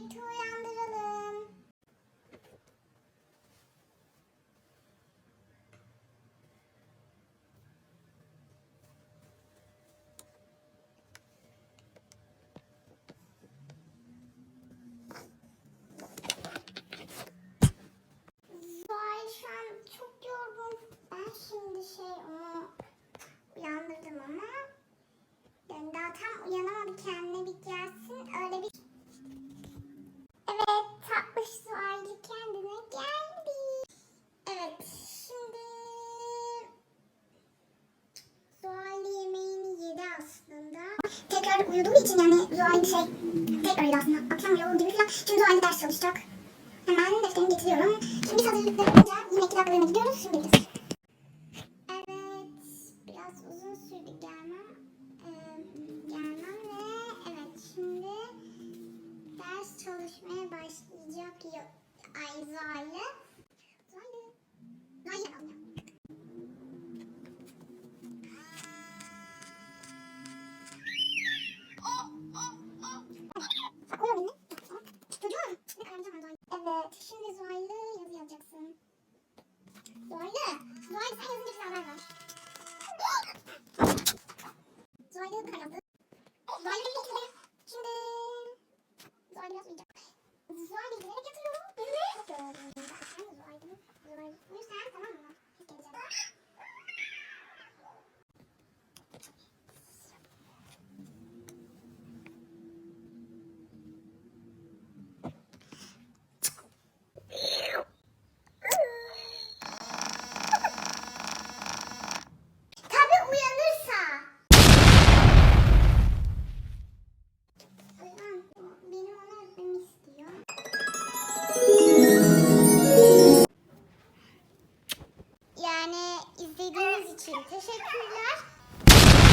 Mithu kadar uyuduğu için yani Zuhal şey tekrar uyudu aslında. Akşam bile olduğu gibi falan. Şimdi Zuhal ders çalışacak. Hemen defterimi getiriyorum. Şimdi biz hazırlıkları yapınca yine iki dakikalarına gidiyoruz. Şimdi gidiyoruz. Evet. Biraz uzun 这个三角形就是大蛋糕做完就是这个。样子 last.